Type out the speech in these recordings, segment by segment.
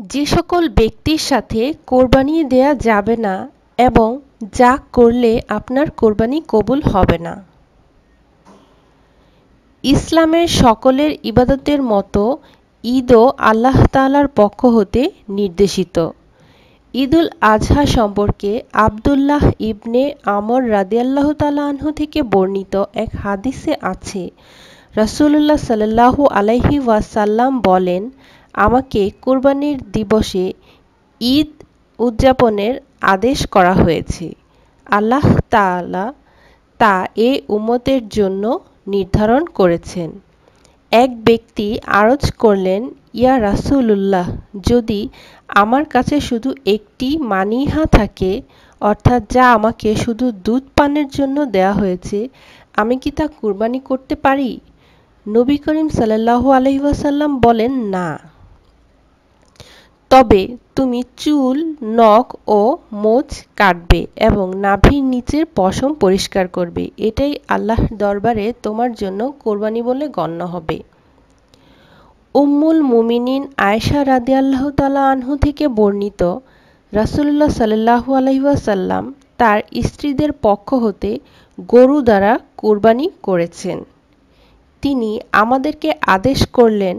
যে সকল ব্যক্তির সাথে কোরবানি দেয়া যাবে না এবং যা করলে আপনার কোরবানি কবুল হবে না। ইসলামের সকলের ইবাদতের মতো ঈদও আল্লাহ তাআলার পক্ষ হতে নির্দেশিত। ঈদুল আজহা সম্পর্কে আবদুল্লাহ ইবনে আমর রাদিয়াল্লাহ তাআলা আনহু থেকে বর্ণিত এক হাদিসে আছে। রাসূলুল্লাহ সাল্লাল্লাহু আলাইহি ওয়াসাল্লাম বলেন আমাকে কোরবানির দিবসে ঈদ উদযাপনের আদেশ করা হয়েছে। আল্লাহ তাআলা তা এ উম্মতের জন্য নির্ধারণ করেছেন। এক ব্যক্তি আরজ করলেন, ইয়া রাসূলুল্লাহ, যদি আমার কাছে শুধু একটি মানিহা থাকে, অর্থাৎ যা আমাকে শুধু দুধ পানের জন্য দেয়া হয়েছে, আমি কি তা কুরবানি করতে পারি? নবী করিম সাল্লাল্লাহু আলাইহি ওয়াসাল্লাম বলেন, না। তবে তুমি চুল, নখ ও মোচ কাটবে এবং নাভির নিচের পশম পরিষ্কার করবে। এটাই আল্লাহর দরবারে তোমার জন্য কোরবানি বলে গণ্য হবে। উম্মুল মুমিনিন আয়েশা রাদিয়াল্লাহু তাআলা আনহু থেকে বর্ণিত রাসুল্লাহ সাল্লাল্লাহু আলাইহি ওয়াসাল্লাম তার স্ত্রীদের পক্ষ হতে গরু দ্বারা কোরবানি করেছেন। তিনি আমাদেরকে আদেশ করলেন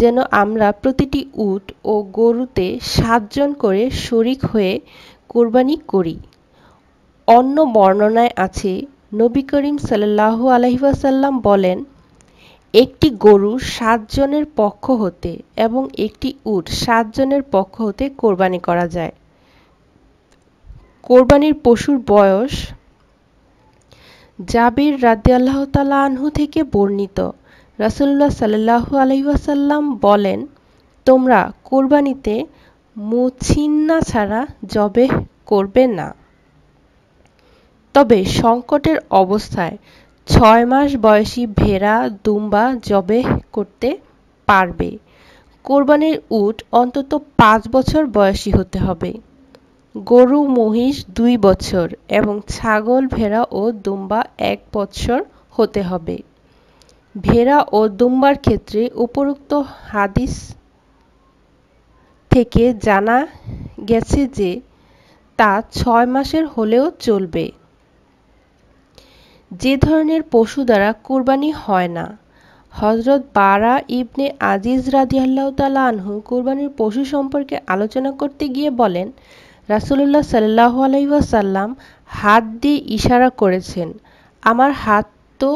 যেন আমরা প্রতিটি উট ও গরুতে সাতজন করে শরিক হয়ে কোরবানি করি। অন্য বর্ণনায় আছে, নবী করিম সাল্লাল্লাহু আলাইহি ওয়াসাল্লাম বলেন, একটি গরু সাতজনের পক্ষ হতে এবং একটি উট সাতজনের পক্ষ হতে কোরবানি করা যায়। কোরবানির পশুর বয়স জাবির রাদিয়াল্লাহু তাআলা আনহু থেকে বর্ণিত। রাসূলুল্লাহ সাল্লাল্লাহু আলাইহি ওয়াসাল্লাম বলেন, তোমরা কোরবানিতে মুছিন্না ছাড়া জবেহ করবে না। তবে সংকটের অবস্থায় ছয় মাস বয়সী ভেড়া দুম্বা জবেহ করতে পারবে। কোরবানির উট অন্তত পাঁচ বছর বয়সী হতে হবে। গরু, মহিষ দুই বছর এবং ছাগল, ভেড়া ও দুম্বা এক বছর হতে হবে। ভেড়া ও দুম্বার ক্ষেত্রে উপরোক্ত হাদিস থেকে জানা গেছে যে তা ছয় মাসের হলেও চলবে। যে ধরনের পশু দ্বারা কোরবানি হয় না। হজরত বারা ইবনে আজিজ রাদিয়াল্লাহু তালা আনহু কোরবানির পশু সম্পর্কে আলোচনা করতে গিয়ে বলেন, রাসূলুল্লাহ সাল্লাল্লাহু আলাইহি ওয়াসাল্লাম হাত দিয়ে ইশারা করেছেন, আমার হাত তো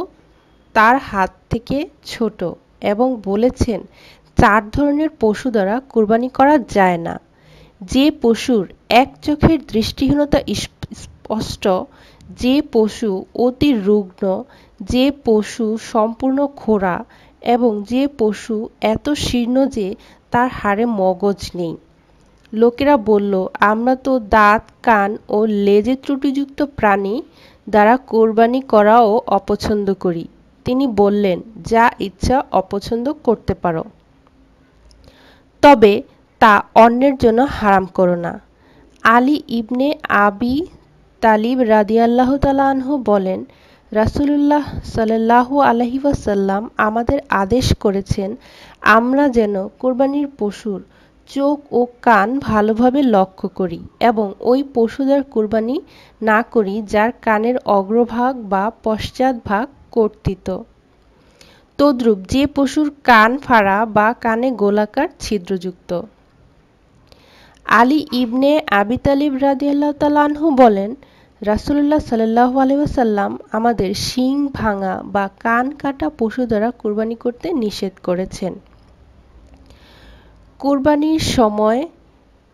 তার হাত থেকে ছোট এবং বলেছেন, চার ধরনের পশু দ্বারা কোরবানি করা যায় না। যে পশুর এক চোখের দৃষ্টিহীনতা স্পষ্ট, যে পশু অতি রুগ্ন, যে পশু সম্পূর্ণ খোরা এবং যে পশু এত শীর্ণ যে তার হাড়ে মগজ নেই। লোকেরা বলল, আমরা তো দাঁত, কান ও লেজে ত্রুটিযুক্ত প্রাণী দ্বারা কোরবানি করাও অপছন্দ করি। তিনি বললেন, যা ইচ্ছা অপছন্দ করতে পারো। তবে তা অন্যের জন্য হারাম করো না। আলী ইবনে আবি তালিব রাদিয়াল্লাহু তাআলা আনহু বলেন, রাসূলুল্লাহ সাল্লাল্লাহু আলাইহি ওয়াসাল্লাম আমাদের আদেশ করেছেন, আমরা যেন কোরবানির পশুর চোখ ও কান ভালোভাবে লক্ষ্য করি এবং ওই পশুদের কোরবানি না করি যার কানের অগ্রভাগ বা পশ্চাৎভাগ কর্তিত। তদ্রূপ যে পশুর কান ফাড়া বা কানে গোলাকার ছিদ্রযুক্ত। আলী ইবনে আবি তালিব রাদিয়াল্লাহু তাআলা আনহু বলেন, রাসূলুল্লাহ সাল্লাল্লাহু আলাইহি ওয়াসাল্লাম আমাদের শিং ভাঙা বা কান কাটা পশু দ্বারা কুরবানি করতে নিষেধ করেছেন। কুরবানির সময়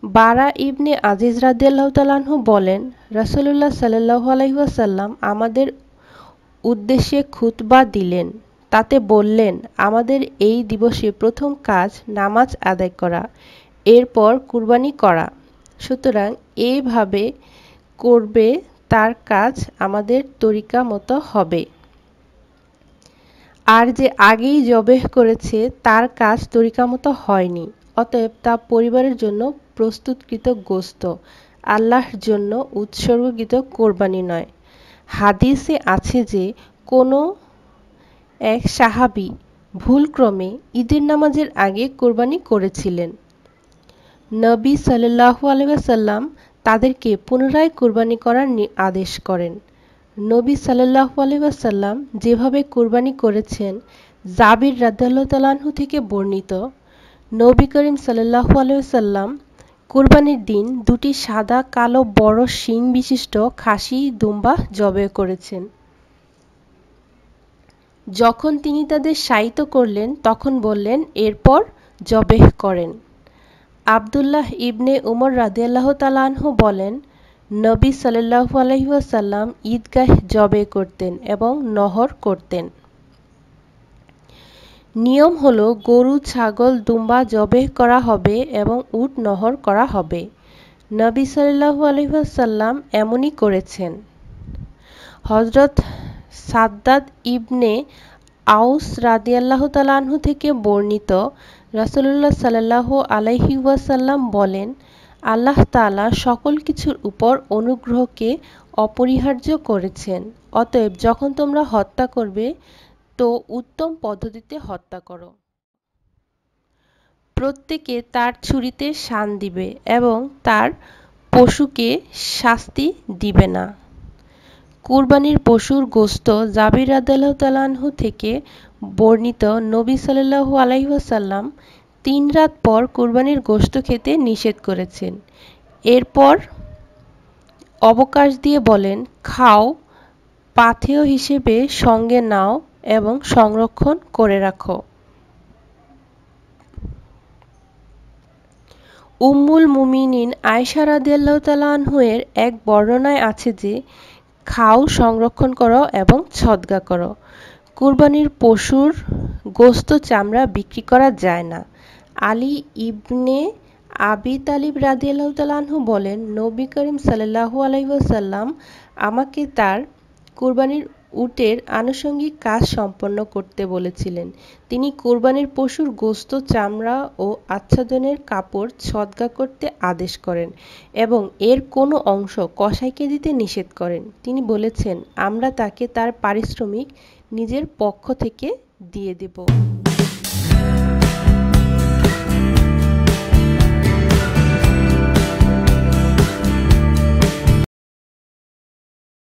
বারা ইবনে আজিজ রাদিয়াল্লাহু তাআলাহু বলেন, রাসূলুল্লাহ সাল্লাল্লাহু আলাইহি ওয়াসাল্লাম আমাদের উদ্দেশ্যে খুতবা দিলেন। তাতে বললেন, আমাদের এই দিবসে প্রথম কাজ নামাজ আদায় করা, এরপর কুরবানি করা। সুতরাং এইভাবে করবে তার কাজ আমাদের তরিকা মতো হবে। আর যে আগেই জবেহ করেছে, তার কাজ তরিকা মতো হয়নি। অতএব তা পরিবারের জন্য প্রস্তুতকৃত গোস্ত, আল্লাহর জন্য উৎসর্গকৃত কোরবানি নয়। হাদিসে আছে যে, কোনো এক সাহাবি ভুলক্রমে ঈদের নামাজের আগে কোরবানি করেছিলেন। নবী সাল্লাহু আলহাসাল্লাম তাদেরকে পুনরায় কুরবানি করার আদেশ করেন। নবী সাল্লাহু আলহাসাল্লাম যেভাবে কুরবানি করেছেন, জাবির রাদ্দাল্লাহ তালাহু থেকে বর্ণিত, নবী করিম সাল্লাহু আলহাম কুরবানির দিন দুটি সাদা, কালো, বড় শিং বিশিষ্ট খাসি দুম্বা জবে করেছেন। যখন তিনি তাদের শায়িত করলেন, তখন বললেন, এরপর জবেহ করেন। আবদুল্লাহ ইবনে উমর রাদিয়াল্লাহ তালাহু বলেন, নবী সাল্লাহু আলহিহাসাল্লাম ঈদগাহ জবে করতেন এবং নহর করতেন। নিয়ম হলো গরু, ছাগল, দুম্বা জবেহ করা হবে এবং উট নহর করা হবে। নবী সাল্লাহু আলহিহাসাল্লাম এমনই করেছেন। হজরত সাদ্দাদ ইবনে আউস রাদিয়াল্লাহ তালাহু থেকে বর্ণিত রাসুল্লাহ সাল্লাহ আলাইহি ওয়াসাল্লাম বলেন, আল্লাহ তালা সকল কিছুর উপর অনুগ্রহকে অপরিহার্য করেছেন। অতএব যখন তোমরা হত্যা করবে তো উত্তম পদ্ধতিতে হত্যা করো। প্রত্যেকে তার ছুরিতে শান দিবে এবং তার পশুকে শাস্তি দিবে না। কুরবানির পশুর গোস্ত জাবির রাদাল্লাহু থেকে বর্ণিত নবী সাল্লাহু আলাইসাল্লাম তিন রাত পর কুরবানির গোস্ত খেতে নিষেধ করেছেন। এরপর অবকাশ দিয়ে বলেন, খাও, পাথেয় হিসেবে সঙ্গে নাও এবং সংরক্ষণ করে রাখো। উম্মুল মুমিনিন আয়সা তাআলা আনহুয়ের এক বর্ণনায় আছে যে, খাও সংরক্ষণ করো এবং ছদগা করো। কুরবানির পশুর গোস্ত চামড়া বিক্রি করা যায় না। আলী ইবনে আবি তালিব রাদিয়াল্লাহু তাআলাহু বলেন, নবী করিম সাল্লাল্লাহু আলাইহি ওয়াসাল্লাম আমাকে তার কুরবানির উটের আনুষঙ্গিক কাজ সম্পন্ন করতে বলেছিলেন। তিনি কোরবানির পশুর গোস্ত, চামড়া ও আচ্ছাদনের কাপড় ছদ্গা করতে আদেশ করেন এবং এর কোনো অংশ কসাইকে দিতে নিষেধ করেন। তিনি বলেছেন, আমরা তাকে তার পারিশ্রমিক নিজের পক্ষ থেকে দিয়ে দেব।